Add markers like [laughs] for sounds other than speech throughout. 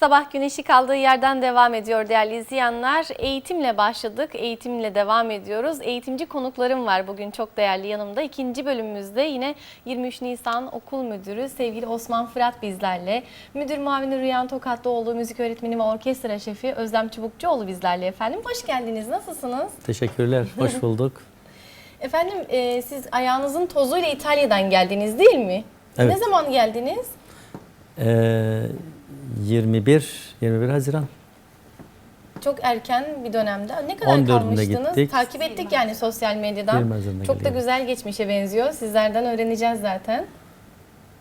Sabah güneşi kaldığı yerden devam ediyor değerli izleyenler. Eğitimle başladık, eğitimle devam ediyoruz. Eğitimci konuklarım var bugün çok değerli yanımda. İkinci bölümümüzde yine 23 Nisan Okul Müdürü sevgili Osman Fırat bizlerle. Müdür muavini Rüyan Tokatlıoğlu, müzik öğretmeni ve orkestra şefi Özlem Çubukçuoğlu bizlerle efendim. Hoş geldiniz, nasılsınız? Teşekkürler, hoş [laughs] bulduk. Efendim e, siz ayağınızın tozuyla İtalya'dan geldiniz değil mi? Evet. Ne zaman geldiniz? Ee, 21, 21 Haziran. Çok erken bir dönemde. Ne kadar 14'ünde kalmıştınız? gittik. Takip ettik yani sosyal medyadan. 20 Haziran'da Çok da geliyorum. güzel geçmişe benziyor. Sizlerden öğreneceğiz zaten.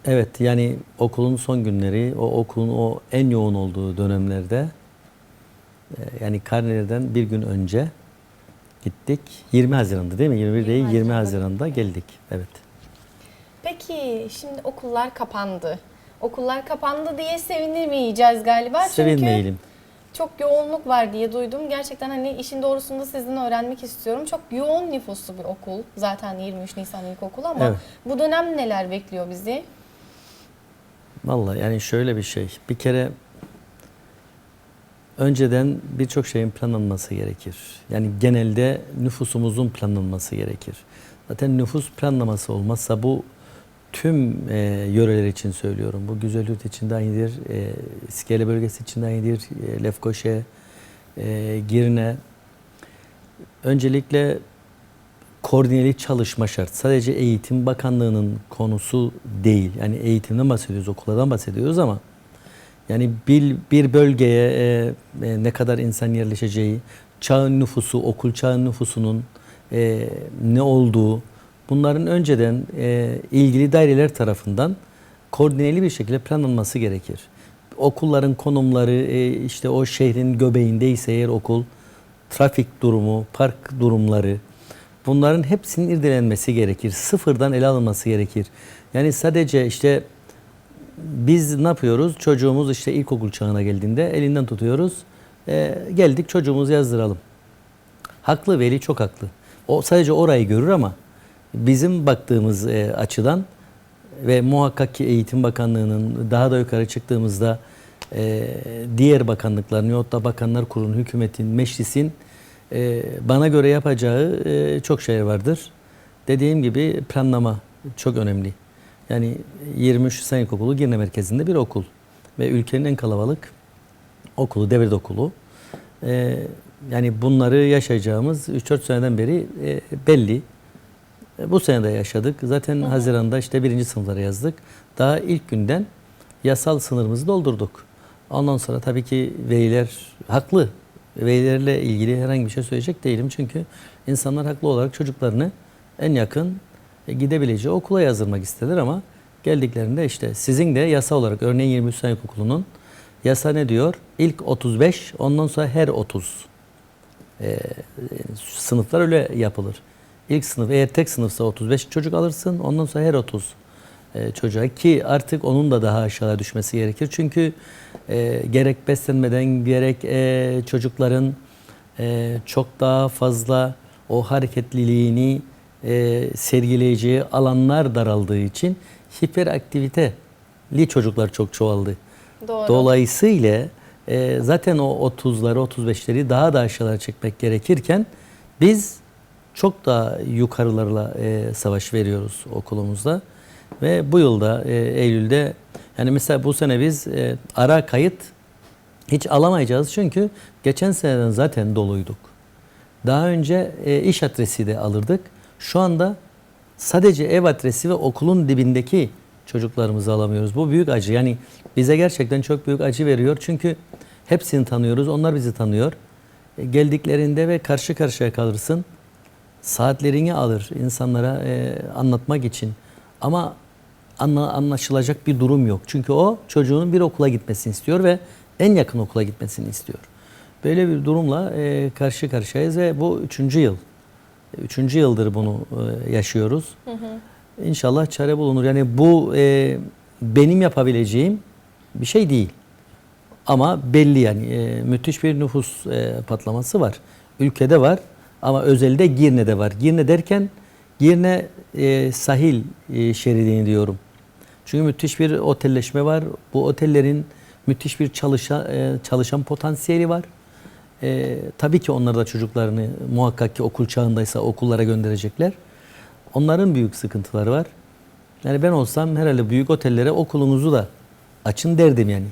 Evet, yani okulun son günleri, o okulun o en yoğun olduğu dönemlerde, e, yani karnelerden bir gün önce gittik. 20 Haziran'da değil mi? 21 değil, 20 Haziran'da. Haziran'da geldik. Evet. Peki şimdi okullar kapandı. Okullar kapandı diye sevinmeyeceğiz galiba. Çünkü Sevinmeyelim. çok yoğunluk var diye duydum. Gerçekten hani işin doğrusunu da sizden öğrenmek istiyorum. Çok yoğun nüfuslu bir okul. Zaten 23 Nisan İlkokulu ama Evet. bu dönem neler bekliyor bizi? Vallahi yani şöyle bir şey. Bir kere önceden birçok şeyin planlanması gerekir. Yani genelde nüfusumuzun planlanması gerekir. Zaten nüfus planlaması olmazsa bu tüm e, yöreler için söylüyorum. Bu Güzelyurt için de aynıdır. E, İskele bölgesi için de aynıdır. E, Lefkoşe, e, Girne. Öncelikle koordineli çalışma şart. Sadece Eğitim Bakanlığı'nın konusu değil. Yani eğitimden bahsediyoruz, okullardan bahsediyoruz ama yani bir, bir bölgeye e, e, ne kadar insan yerleşeceği, çağın nüfusu, okul çağın nüfusunun e, ne olduğu, bunların önceden e, ilgili daireler tarafından koordineli bir şekilde planlanması gerekir. Okulların konumları, e, işte o şehrin göbeğindeyse eğer okul, trafik durumu, park durumları, bunların hepsinin irdelenmesi gerekir. Sıfırdan ele alınması gerekir. Yani sadece işte biz ne yapıyoruz? Çocuğumuz işte ilkokul çağına geldiğinde elinden tutuyoruz. Ee, geldik çocuğumuzu yazdıralım. Haklı veli çok haklı. O sadece orayı görür ama bizim baktığımız e, açıdan ve muhakkak ki Eğitim Bakanlığı'nın daha da yukarı çıktığımızda e, diğer bakanlıkların yahut da bakanlar kurulunun, hükümetin, meclisin e, bana göre yapacağı e, çok şey vardır. Dediğim gibi planlama çok önemli. Yani 23 Sen İlkokulu Girne merkezinde bir okul ve ülkenin en kalabalık okulu, devlet okulu. Ee, yani bunları yaşayacağımız 3-4 seneden beri e, belli. E, bu sene de yaşadık. Zaten Haziran'da işte birinci sınıflara yazdık. Daha ilk günden yasal sınırımızı doldurduk. Ondan sonra tabii ki veliler haklı. Velilerle ilgili herhangi bir şey söyleyecek değilim. Çünkü insanlar haklı olarak çocuklarını en yakın e, gidebileceği okula yazdırmak istediler ama geldiklerinde işte sizin de yasa olarak örneğin 23 sene okulunun yasa ne diyor? İlk 35 ondan sonra her 30 e, sınıflar öyle yapılır. İlk sınıf eğer tek sınıfsa 35 çocuk alırsın ondan sonra her 30 e, çocuğa ki artık onun da daha aşağı düşmesi gerekir. Çünkü e, gerek beslenmeden gerek e, çocukların e, çok daha fazla o hareketliliğini e, sergileyeceği alanlar daraldığı için hiperaktiviteli çocuklar çok çoğaldı. Doğru. Dolayısıyla e, zaten o 30'ları 35'leri daha da aşağılara çekmek gerekirken biz çok daha yukarılarla e, savaş veriyoruz okulumuzda. Ve bu yılda e, Eylül'de yani mesela bu sene biz e, ara kayıt hiç alamayacağız çünkü geçen seneden zaten doluyduk. Daha önce e, iş adresi de alırdık. Şu anda sadece ev adresi ve okulun dibindeki çocuklarımızı alamıyoruz. Bu büyük acı. Yani bize gerçekten çok büyük acı veriyor. Çünkü hepsini tanıyoruz. Onlar bizi tanıyor. E, geldiklerinde ve karşı karşıya kalırsın. Saatlerini alır insanlara e, anlatmak için. Ama anla, anlaşılacak bir durum yok. Çünkü o çocuğunun bir okula gitmesini istiyor ve en yakın okula gitmesini istiyor. Böyle bir durumla e, karşı karşıyayız ve bu üçüncü yıl. Üçüncü yıldır bunu e, yaşıyoruz. İnşallah çare bulunur. Yani bu e, benim yapabileceğim bir şey değil. Ama belli yani e, müthiş bir nüfus e, patlaması var. Ülkede var ama özelde Girne'de var. Girne derken Girne e, sahil e, şeridini diyorum. Çünkü müthiş bir otelleşme var. Bu otellerin müthiş bir çalışan, e, çalışan potansiyeli var. E, tabii ki onlar da çocuklarını muhakkak ki okul çağındaysa okullara gönderecekler. Onların büyük sıkıntıları var. Yani ben olsam herhalde büyük otellere okulunuzu da açın derdim yani.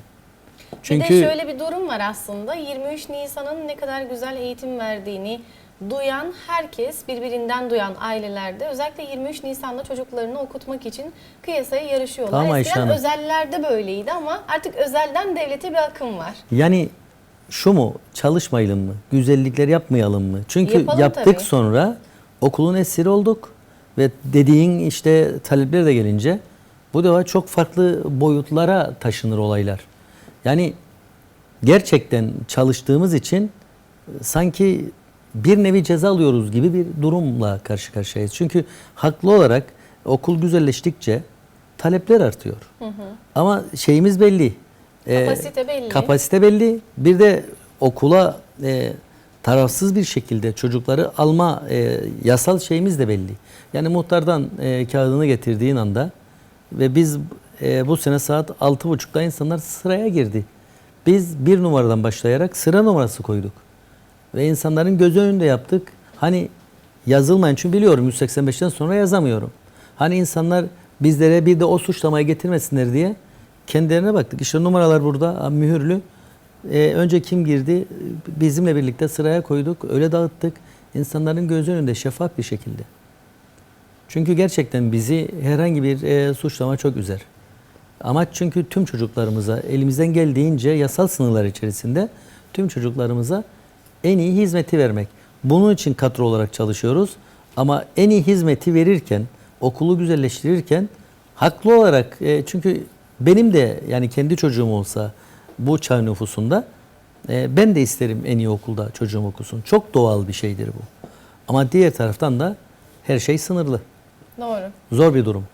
Çünkü Bir de şöyle bir durum var aslında. 23 Nisan'ın ne kadar güzel eğitim verdiğini duyan herkes, birbirinden duyan ailelerde özellikle 23 Nisan'da çocuklarını okutmak için kıyasaya yarışıyorlar. Tamam Eskiden Hanım. özellerde böyleydi ama artık özelden devlete bir akım var. Yani şu mu çalışmayalım mı? Güzellikler yapmayalım mı? Çünkü Yapalım yaptık tabii. sonra okulun esiri olduk ve dediğin işte talepler de gelince bu defa çok farklı boyutlara taşınır olaylar. Yani gerçekten çalıştığımız için sanki bir nevi ceza alıyoruz gibi bir durumla karşı karşıyayız. Çünkü haklı olarak okul güzelleştikçe talepler artıyor. Ama şeyimiz belli. Ee, Kapasite belli. Kapasite belli. Bir de okula e, tarafsız bir şekilde çocukları alma e, yasal şeyimiz de belli. Yani muhtardan e, kağıdını getirdiğin anda ve biz e, bu sene saat 6.30'da insanlar sıraya girdi. Biz bir numaradan başlayarak sıra numarası koyduk. Ve insanların gözü önünde yaptık. Hani yazılmayın çünkü biliyorum 185'ten sonra yazamıyorum. Hani insanlar bizlere bir de o suçlamayı getirmesinler diye kendilerine baktık. İşte numaralar burada mühürlü. Ee, önce kim girdi? Bizimle birlikte sıraya koyduk. Öyle dağıttık. İnsanların gözü önünde şeffaf bir şekilde. Çünkü gerçekten bizi herhangi bir e, suçlama çok üzer. Amaç çünkü tüm çocuklarımıza elimizden geldiğince yasal sınırlar içerisinde tüm çocuklarımıza en iyi hizmeti vermek. Bunun için kadro olarak çalışıyoruz. Ama en iyi hizmeti verirken, okulu güzelleştirirken haklı olarak e, çünkü benim de yani kendi çocuğum olsa bu çağ nüfusunda e, ben de isterim en iyi okulda çocuğum okusun. Çok doğal bir şeydir bu. Ama diğer taraftan da her şey sınırlı. Doğru. Zor bir durum.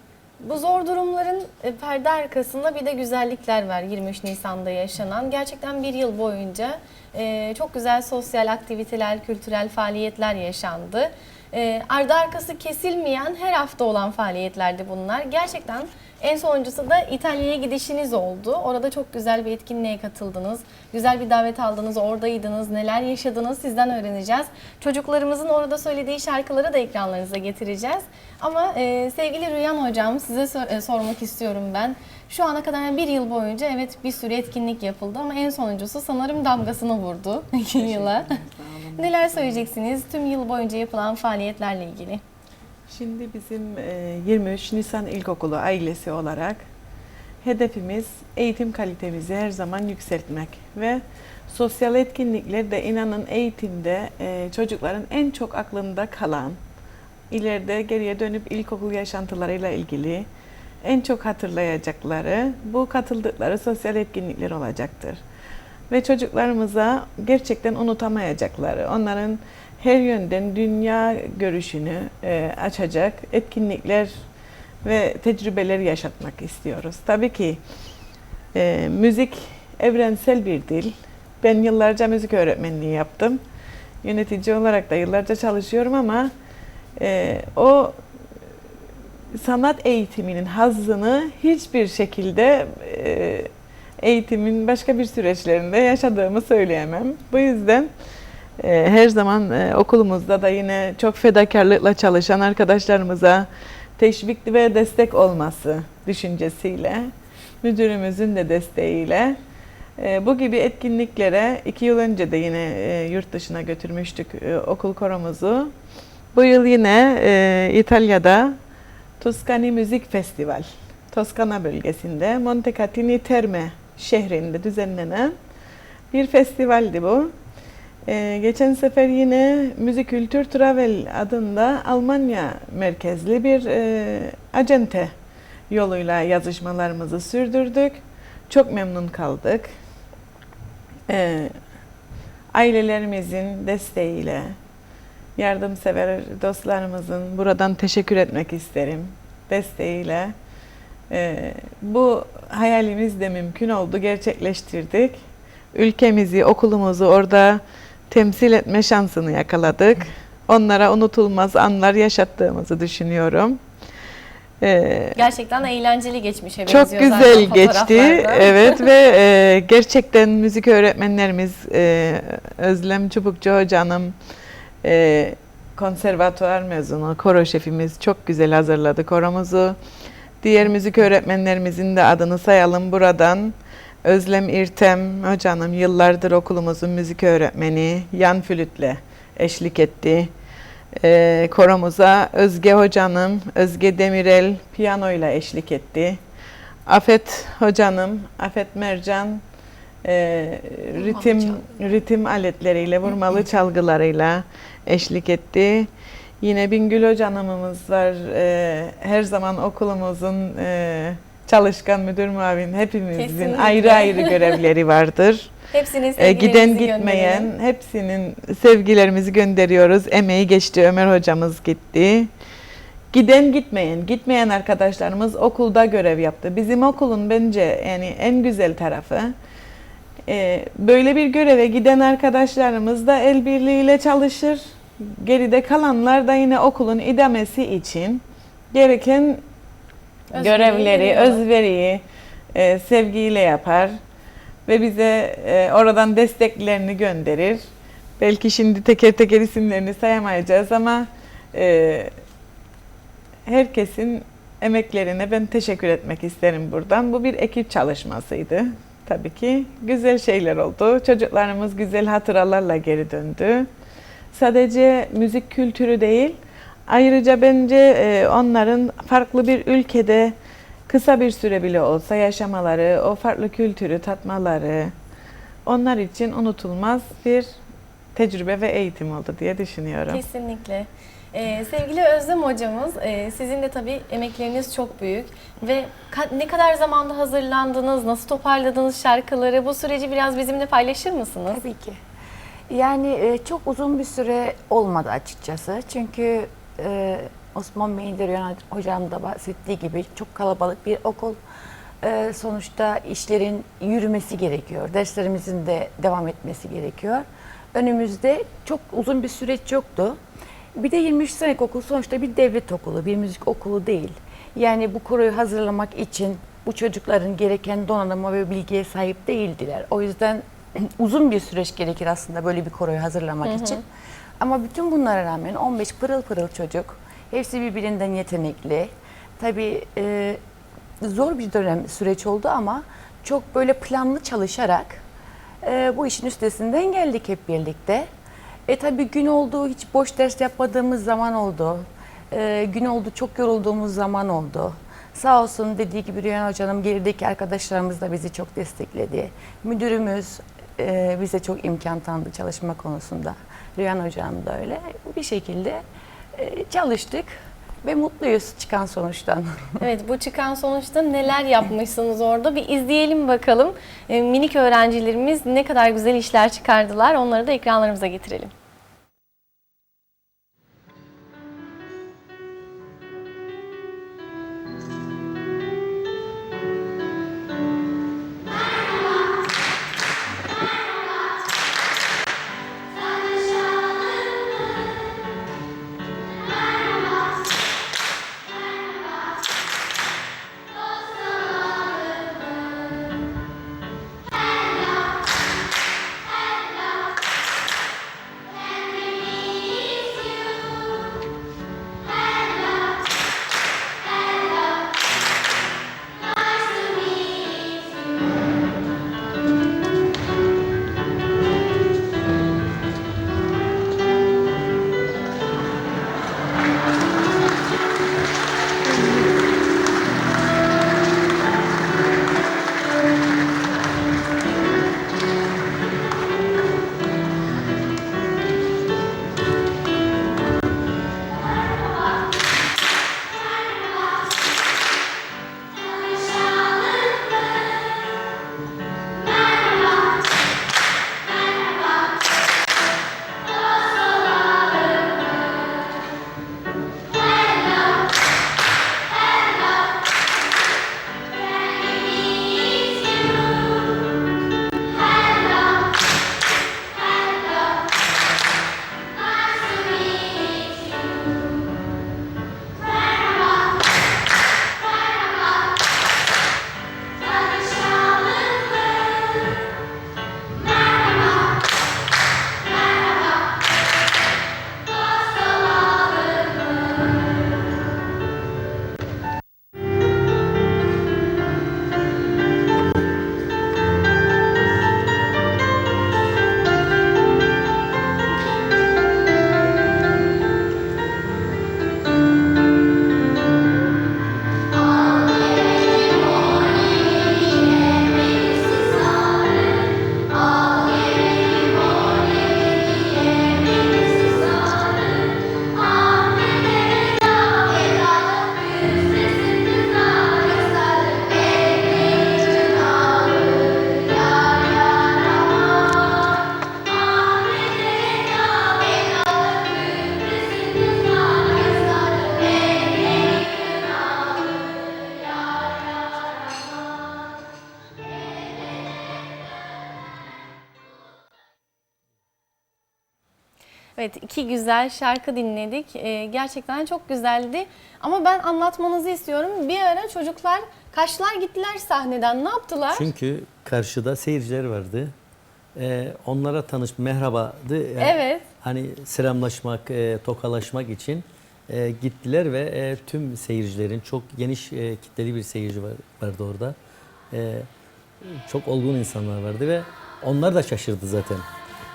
Bu zor durumların e, perde arkasında bir de güzellikler var 23 Nisan'da yaşanan. Gerçekten bir yıl boyunca e, çok güzel sosyal aktiviteler, kültürel faaliyetler yaşandı. E, ardı arkası kesilmeyen her hafta olan faaliyetlerdi bunlar. Gerçekten en sonuncusu da İtalya'ya gidişiniz oldu. Orada çok güzel bir etkinliğe katıldınız. Güzel bir davet aldınız, oradaydınız. Neler yaşadınız sizden öğreneceğiz. Çocuklarımızın orada söylediği şarkıları da ekranlarınıza getireceğiz. Ama e, sevgili Rüyan Hocam size sor- e, sormak istiyorum ben. Şu ana kadar bir yıl boyunca evet bir sürü etkinlik yapıldı ama en sonuncusu sanırım damgasını vurdu [laughs] iki yıla. [laughs] Neler söyleyeceksiniz tüm yıl boyunca yapılan faaliyetlerle ilgili? Şimdi bizim e, 23 Nisan İlkokulu ailesi olarak hedefimiz eğitim kalitemizi her zaman yükseltmek ve sosyal etkinlikler de inanın eğitimde e, çocukların en çok aklında kalan, ileride geriye dönüp ilkokul yaşantılarıyla ilgili en çok hatırlayacakları bu katıldıkları sosyal etkinlikler olacaktır. Ve çocuklarımıza gerçekten unutamayacakları, onların her yönden dünya görüşünü e, açacak etkinlikler ve tecrübeler yaşatmak istiyoruz. Tabii ki e, müzik evrensel bir dil. Ben yıllarca müzik öğretmenliği yaptım. Yönetici olarak da yıllarca çalışıyorum ama e, o sanat eğitiminin hazzını hiçbir şekilde e, eğitimin başka bir süreçlerinde yaşadığımı söyleyemem. Bu yüzden e, her zaman e, okulumuzda da yine çok fedakarlıkla çalışan arkadaşlarımıza teşvik ve destek olması düşüncesiyle, müdürümüzün de desteğiyle bu gibi etkinliklere iki yıl önce de yine e, yurt dışına götürmüştük okul koromuzu. Bu yıl yine İtalya'da Toscani Müzik Festival, Toskana bölgesinde Montecatini Terme şehrinde düzenlenen bir festivaldi bu. Ee, geçen sefer yine Müzik Kültür Travel adında Almanya merkezli bir e, acente yoluyla yazışmalarımızı sürdürdük. Çok memnun kaldık. Ee, ailelerimizin desteğiyle, yardımsever dostlarımızın buradan teşekkür etmek isterim desteğiyle. e, bu hayalimiz de mümkün oldu, gerçekleştirdik. Ülkemizi, okulumuzu orada temsil etme şansını yakaladık. Onlara unutulmaz anlar yaşattığımızı düşünüyorum. Ee, Gerçekten eğlenceli geçmişe çok güzel geçti. [laughs] Evet ve e, gerçekten müzik öğretmenlerimiz e, Özlem Çubukçu hocanım e, konservatuvar mezunu, koro şefimiz çok güzel hazırladı koromuzu. Diğer müzik öğretmenlerimizin de adını sayalım buradan. Özlem İrtem hocanım yıllardır okulumuzun müzik öğretmeni yan flütle eşlik etti. Ee, koromuza Özge hocanım, Özge Demirel piyanoyla eşlik etti. Afet hocanım, Afet Mercan e, ritim ritim aletleriyle, vurmalı [laughs] çalgılarıyla eşlik etti. Yine Bingül hocanımız var. e, her zaman okulumuzun e, çalışkan müdür muavin hepimizin Kesinlikle. ayrı ayrı görevleri vardır. [laughs] Hepsinin E, giden gönderelim. gitmeyen hepsinin sevgilerimizi gönderiyoruz. Emeği geçti. Ömer hocamız gitti. Giden gitmeyen, gitmeyen arkadaşlarımız okulda görev yaptı. Bizim okulun bence yani en güzel tarafı böyle bir göreve giden arkadaşlarımız da el birliğiyle çalışır. Geride kalanlar da yine okulun idamesi için gereken Özveriyi görevleri, veriyorlar. özveriyi e, sevgiyle yapar ve bize e, oradan desteklerini gönderir. Belki şimdi teker teker isimlerini sayamayacağız ama e, herkesin emeklerine ben teşekkür etmek isterim buradan. Bu bir ekip çalışmasıydı. Tabii ki güzel şeyler oldu. Çocuklarımız güzel hatıralarla geri döndü. Sadece müzik kültürü değil, ayrıca bence e, onların farklı bir ülkede kısa bir süre bile olsa yaşamaları, o farklı kültürü tatmaları onlar için unutulmaz bir tecrübe ve eğitim oldu diye düşünüyorum. Kesinlikle. Ee, sevgili Özlem hocamız, e, sizin de tabii emekleriniz çok büyük ve ka- ne kadar zamanda hazırlandınız, nasıl toparladınız şarkıları, bu süreci biraz bizimle paylaşır mısınız? Tabii ki. Yani e, çok uzun bir süre olmadı açıkçası. Çünkü e, Osman Bey'in Hocam da bahsettiği gibi çok kalabalık bir okul. E, sonuçta işlerin yürümesi gerekiyor. Derslerimizin de devam etmesi gerekiyor. Önümüzde çok uzun bir süreç yoktu. Bir de 23 senelik okul sonuçta bir devlet okulu, bir müzik okulu değil. Yani bu koroyu hazırlamak için bu çocukların gereken donanıma ve bilgiye sahip değildiler. O yüzden [clears throat] uzun bir süreç gerekir aslında böyle bir koroyu hazırlamak için. Ama bütün bunlara rağmen 15 pırıl pırıl çocuk, hepsi birbirinden yetenekli. Tabii e, zor bir dönem süreç oldu ama çok böyle planlı çalışarak e, bu işin üstesinden geldik hep birlikte. E tabii gün oldu, hiç boş ders yapmadığımız zaman oldu. E, gün oldu, çok yorulduğumuz zaman oldu. Sağ olsun dediği gibi Rüyan Hoca'nın gerideki arkadaşlarımız da bizi çok destekledi. Müdürümüz e, bize çok imkan tanıdı çalışma konusunda. Rüyan Hocam da öyle. Bir şekilde e, çalıştık ve mutluyuz çıkan sonuçtan. [laughs] Evet, bu çıkan sonuçta neler yapmışsınız orada bir izleyelim bakalım. Ee, minik öğrencilerimiz ne kadar güzel işler çıkardılar, onları da ekranlarımıza getirelim. İki güzel şarkı dinledik. Ee, gerçekten çok güzeldi. Ama ben anlatmanızı istiyorum. Bir ara çocuklar kaçlar gittiler sahneden. Ne yaptılar? Çünkü karşıda seyirciler vardı. Ee, onlara tanış merhabadı. Yani Evet. Hani selamlaşmak, e, tokalaşmak için e, gittiler ve e, tüm seyircilerin çok geniş e, kitleli bir seyirci var, vardı orada. E, çok olgun insanlar vardı ve onlar da şaşırdı zaten.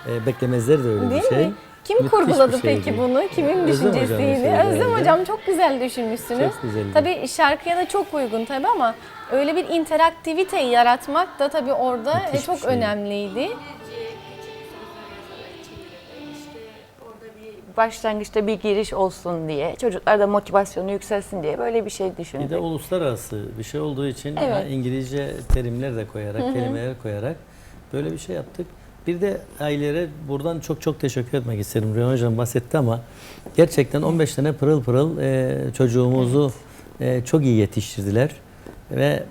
E, beklemezler de öyle Değil bir şey. mi? Kim Müthiş kurguladı bir şeydi. peki bunu? Kimin Özlem hocam düşüncesiydi? düşündü Özlem hocam çok güzel düşünmüşsünüz. Çok güzeldi. Tabii şarkıya da çok uygun tabii ama öyle bir interaktivite yaratmak da tabii orada Müthiş e, çok bir şey. önemliydi. Başlangıçta bir giriş olsun diye, çocuklar da motivasyonu yükselsin diye böyle bir şey Bir düşündük. de uluslararası bir şey olduğu için Evet. İngilizce terimler de koyarak, kelimeler koyarak böyle bir şey yaptık. Bir de ailelere buradan çok çok teşekkür etmek isterim. Rüyan Hocam bahsetti ama gerçekten 15 tane pırıl pırıl e, çocuğumuzu e, çok iyi yetiştirdiler. Ve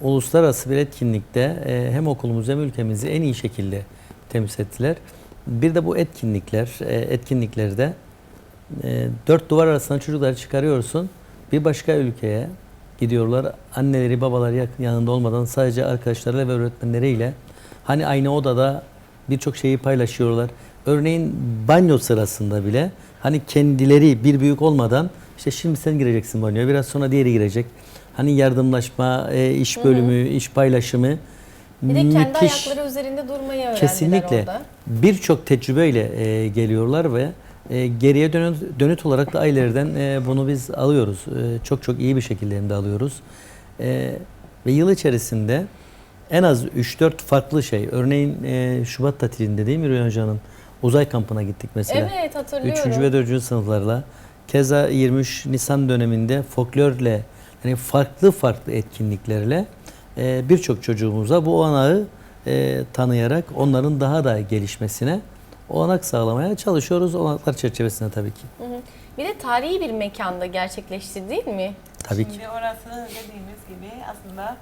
uluslararası bir etkinlikte e, hem okulumuzu hem ülkemizi en iyi şekilde temsil ettiler. Bir de bu etkinlikler, e, etkinliklerde e, dört duvar arasından çocukları çıkarıyorsun. Bir başka ülkeye gidiyorlar. Anneleri, babaları yanında olmadan sadece arkadaşlarıyla ve öğretmenleriyle hani aynı odada birçok şeyi paylaşıyorlar. Örneğin banyo sırasında bile hani kendileri bir büyük olmadan işte şimdi sen gireceksin banyoya biraz sonra diğeri girecek. Hani yardımlaşma, e, iş bölümü, iş paylaşımı Bir de kendi müthiş. ayakları üzerinde durmayı öğrendiler Kesinlikle. orada. Birçok tecrübeyle e, geliyorlar ve e, geriye dönüt, dönüt olarak da ailelerden e, bunu biz alıyoruz. E, çok çok iyi bir şekilde hem de alıyoruz. E, ve yıl içerisinde en az 3-4 farklı şey. Örneğin e, Şubat tatilinde değil mi Rüya Hoca'nın? Uzay kampına gittik mesela. Evet hatırlıyorum. 3. ve 4. sınıflarla. Keza 23 Nisan döneminde folklorle yani farklı farklı etkinliklerle e, birçok çocuğumuza bu olanağı e, tanıyarak onların daha da gelişmesine olanak sağlamaya çalışıyoruz. Olanaklar çerçevesinde tabii ki. Hı hı. Bir de tarihi bir mekanda gerçekleşti değil mi? Tabii ki. Şimdi orası dediğimiz gibi aslında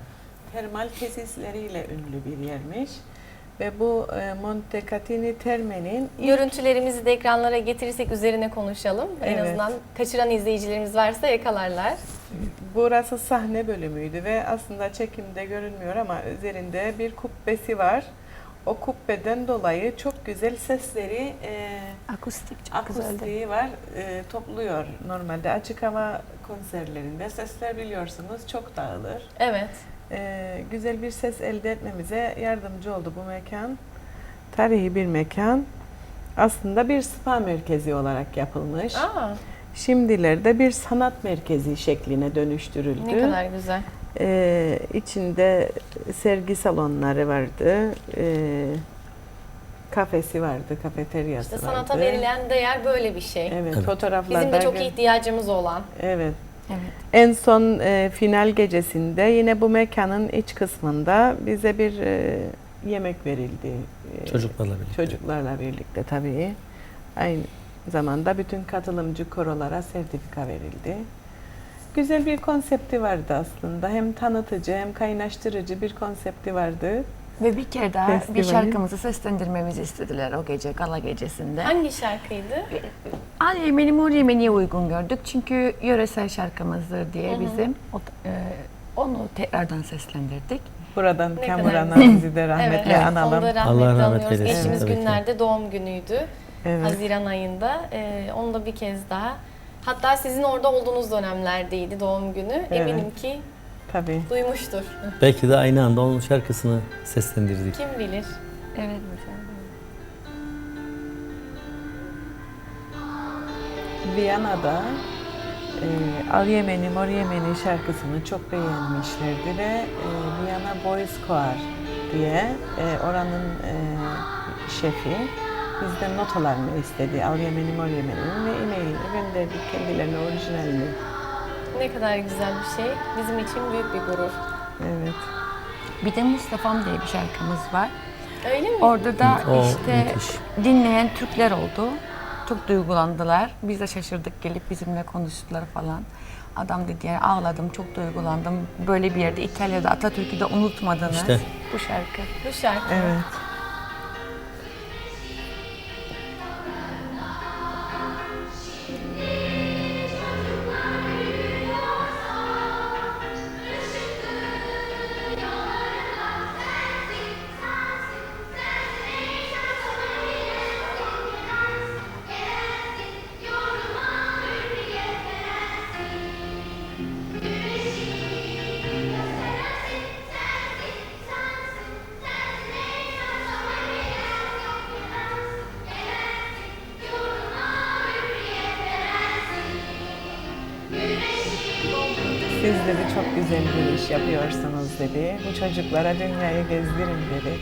termal tesisleriyle ünlü bir yermiş. Ve bu e, Monte Catini Terme'nin ilk Görüntülerimizi de ekranlara getirirsek üzerine konuşalım. En Evet. azından kaçıran izleyicilerimiz varsa yakalarlar. Burası sahne bölümüydü ve aslında çekimde görünmüyor ama üzerinde bir kubbesi var. O kubbeden dolayı çok güzel sesleri, e, Akustik çok güzeldi. akustiği var, e, topluyor. Normalde açık hava konserlerinde sesler biliyorsunuz çok dağılır. Evet. E, güzel bir ses elde etmemize yardımcı oldu bu mekan. Tarihi bir mekan. Aslında bir spa merkezi olarak yapılmış. Aa, Şimdilerde bir sanat merkezi şekline dönüştürüldü. ne kadar güzel. Ee, içinde sergi salonları vardı. Ee, kafesi vardı, kafeteryası İşte vardı. sanata verilen değer böyle bir şey. Evet, Evet. fotoğraflarda. Bizim de çok ihtiyacımız olan. Evet. Evet. En son e, final gecesinde yine bu mekanın iç kısmında bize bir e, yemek verildi. E, Çocuklarla birlikte. Çocuklarla birlikte tabii. Aynı zamanda bütün katılımcı korolara sertifika verildi. Güzel bir konsepti vardı aslında. Hem tanıtıcı hem kaynaştırıcı bir konsepti vardı. Ve bir kere daha bir Festivali. şarkımızı seslendirmemizi istediler o gece, gala gecesinde. Hangi şarkıydı? Al Yemeni Mor Yemeni'ye uygun gördük çünkü yöresel şarkımızdır diye bizim o- e, onu tekrardan seslendirdik. Buradan Kamuran'a bizi de rahmetle evet, analım. Onu da rahmetle Allah rahmet anıyoruz. eylesin, Geçtiğimiz ki. günlerde doğum günüydü. Evet. Haziran ayında. Ee, onu da bir kez daha. Hatta sizin orada olduğunuz dönemlerdeydi doğum günü. Evet. Eminim ki Tabii. duymuştur. Belki de aynı anda onun şarkısını seslendirdik. Kim bilir? Evet hocam. Viyana'da e, Al Yemeni Mor Yemeni şarkısını çok beğenmişlerdi ve e, Viyana Boys Choir diye e, oranın e, şefi bizden notalarını istedi. Al Yemeni Mor Yemeni'nin ve e-mailini gönderdik kendilerine orijinalini. Ne kadar güzel bir şey. Bizim için büyük bir gurur. Evet. Bir de Mustafa'm diye bir şarkımız var. Öyle mi? Orada da O işte müthiş. dinleyen Türkler oldu. Çok duygulandılar. Biz de şaşırdık gelip bizimle konuştular falan. Adam dedi yani ağladım, çok duygulandım. Böyle bir yerde İtalya'da Atatürk'ü de unutmadınız. İşte. Bu şarkı. Bu şarkı. Evet. Dedi çok güzel bir iş yapıyorsunuz dedi. Bu çocuklara dünyayı gezdirin dedi.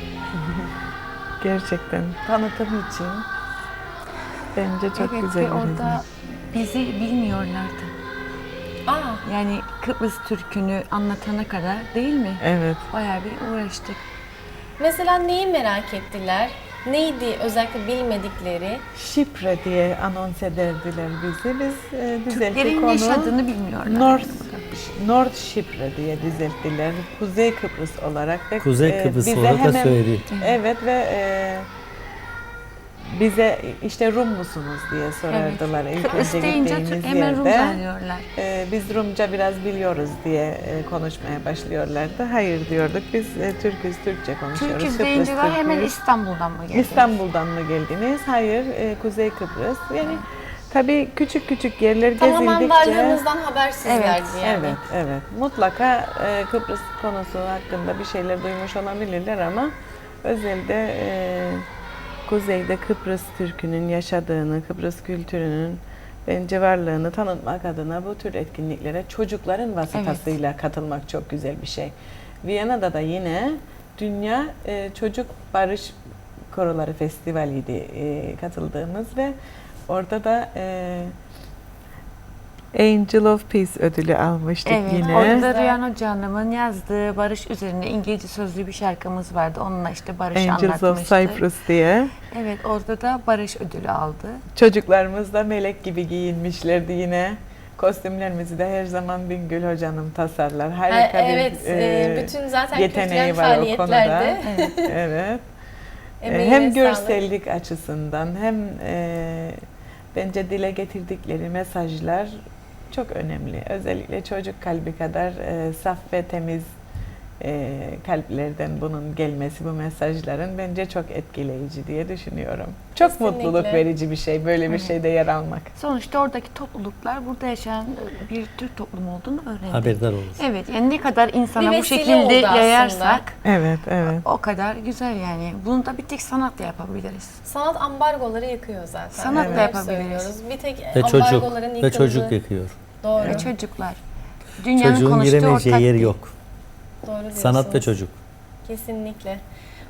[laughs] Gerçekten tanıtım için bence çok evet, güzel bir orada hizmet. bizi bilmiyorlardı. Aa, Yani Kıbrıs Türk'ünü anlatana kadar değil mi? Evet. Bayağı bir uğraştık. mesela neyi merak ettiler? Neydi özellikle bilmedikleri? Şifre diye anons ederdiler bizi. Biz e, düzelttik Türklerin onu. yaşadığını bilmiyorlar. North, North Şifre diye düzelttiler. Kuzey Kıbrıs olarak. Ve, Kuzey e, Kıbrıs bize olarak da hemen- söyledi. Evet ve e, bize işte Rum musunuz diye sorardılar ilk Kıbrıs önce deyince gittiğimiz Türk- hemen Rum yerde. zannediyorlar. E, biz Rumca biraz biliyoruz diye e, konuşmaya başlıyorlardı. Hayır diyorduk biz e, Türküz, Türkçe konuşuyoruz. Türk'üz Kıbrıs deyince var hemen. İstanbul'dan mı geldiniz? İstanbul'dan mı geldiniz? Hayır, e, Kuzey Kıbrıs. Yani tabii küçük küçük yerler Tamamen gezildikçe... varlığımızdan habersizlerdi yani. Evet, evet. Mutlaka e, Kıbrıs konusu hakkında bir şeyler duymuş olabilirler ama özelde e, Kuzey'de Kıbrıs Türk'ünün yaşadığını, Kıbrıs kültürünün bence varlığını tanıtmak adına bu tür etkinliklere çocukların vasıtasıyla katılmak çok güzel bir şey. Viyana'da da yine Dünya e, Çocuk Barış Koroları Festivali'ydi e, katıldığımız ve orada da e, Angel of Peace ödülü almıştık Evet, yine. orada. Rüyan Hoca'nın yazdığı barış üzerine İngilizce sözlü bir şarkımız vardı. Onunla işte barışı Angels of anlatmıştı. Cyprus diye. Evet, orada da barış ödülü aldı. Çocuklarımız da melek gibi giyinmişlerdi yine. Kostümlerimizi de her zaman Bingül Hoca'nın tasarlar. Ha, Harika evet, bir e, e, bütün zaten yeteneği kültürel var o konuda. faaliyetlerde. Evet. evet. [laughs] E, emeğine hem sağlık. görsellik açısından hem e, bence dile getirdikleri mesajlar çok önemli. Özellikle çocuk kalbi kadar e, saf ve temiz e, kalplerden bunun gelmesi, bu mesajların bence çok etkileyici diye düşünüyorum. Çok Kesinlikle. mutluluk verici bir şey böyle bir şeyde yer almak. Sonuçta oradaki topluluklar burada yaşayan bir Türk toplumu olduğunu öğrendik. Haberdar olur. Evet, yani ne kadar insana Bir bu vesile şekilde oldu aslında. yayarsak Evet, evet. o kadar güzel yani. Bunu da bir tek sanatla yapabiliriz. Sanat ambargoları yıkıyor zaten. Sanatla Hep yapabiliriz. söylüyoruz. Bir tek Ve çocuk ambargoların ve yıkıldığı. çocuk yıkıyor. Doğru. Ve çocuklar. Dünyanın Çocuğun konuştuğu giremeyeceği ortak yer yok. Doğru diyorsunuz. Sanat ve çocuk. Kesinlikle.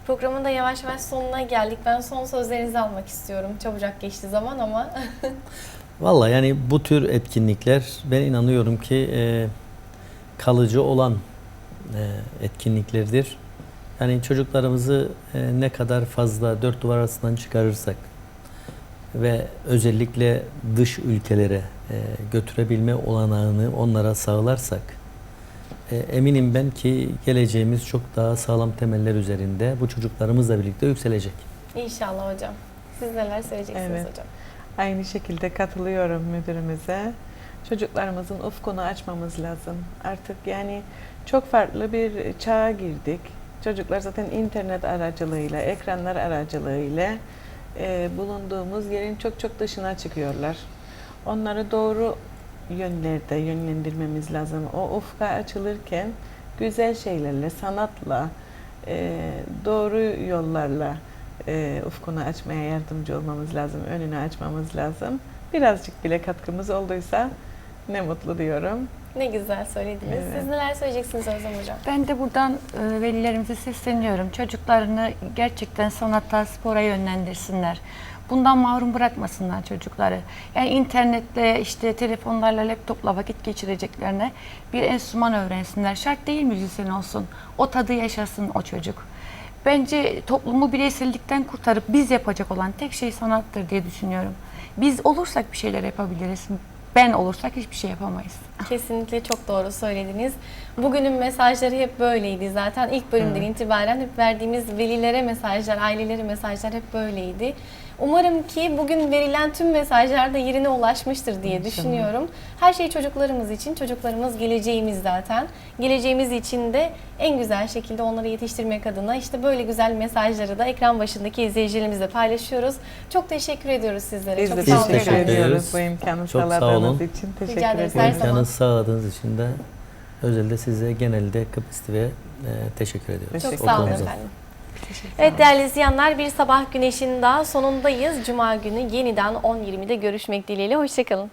Programın da yavaş yavaş sonuna geldik. Ben son sözlerinizi almak istiyorum. Çabucak geçti zaman ama [laughs] Valla yani bu tür etkinlikler ben inanıyorum ki e, kalıcı olan e, etkinliklerdir. Yani çocuklarımızı e, ne kadar fazla dört duvar arasından çıkarırsak ve özellikle dış ülkelere e, götürebilme olanağını onlara sağlarsak eminim ben ki geleceğimiz çok daha sağlam temeller üzerinde bu çocuklarımızla birlikte yükselecek. inşallah hocam. Siz neler söyleyeceksiniz Evet. hocam? Aynı şekilde katılıyorum müdürümüze. Çocuklarımızın ufkunu açmamız lazım. Artık yani çok farklı bir çağa girdik. Çocuklar zaten internet aracılığıyla, ekranlar aracılığıyla e, bulunduğumuz yerin çok çok dışına çıkıyorlar. Onları doğru yönlerde yönlendirmemiz lazım. O ufka açılırken güzel şeylerle, sanatla, e, doğru yollarla e, ufkunu açmaya yardımcı olmamız lazım, önünü açmamız lazım. Birazcık bile katkımız olduysa ne mutlu diyorum. Ne güzel söylediniz. Evet. Siz neler söyleyeceksiniz Özlem hocam? Ben de buradan e, velilerimize sesleniyorum. Çocuklarını gerçekten sanata, spora yönlendirsinler. Bundan mahrum bırakmasınlar çocukları. Yani internetle, işte telefonlarla, laptopla vakit geçireceklerine bir enstrüman öğrensinler. Şart değil müzisyen olsun. O tadı yaşasın o çocuk. Bence toplumu bireysellikten kurtarıp biz yapacak olan tek şey sanattır diye düşünüyorum. Biz olursak bir şeyler yapabiliriz. Ben olursak hiçbir şey yapamayız. Kesinlikle çok doğru söylediniz. Bugünün mesajları hep böyleydi zaten. ilk bölümden itibaren hep verdiğimiz velilere mesajlar, ailelere mesajlar hep böyleydi. Umarım ki bugün verilen tüm mesajlar da yerine ulaşmıştır diye İnşallah. düşünüyorum. Her şey çocuklarımız için. Çocuklarımız geleceğimiz zaten. Geleceğimiz için de en güzel şekilde onları yetiştirmek adına işte böyle güzel mesajları da ekran başındaki izleyicilerimizle paylaşıyoruz. Çok teşekkür ediyoruz sizlere. Biz çok de sağ olun teşekkür efendim. ediyoruz ederiz. bu imkanı Çok sağ sağladığınız olun. için. Teşekkür ederiz, her ediyoruz. zaman. İmkanı sağladığınız için de özellikle size genelde Kıbrıs TV'ye e, teşekkür ediyoruz. Teşekkür Çok sağ olun Okulumuza. efendim. Evet değerli izleyenler bir sabah güneşin daha sonundayız. Cuma günü yeniden 10.20'de görüşmek dileğiyle. Hoşçakalın.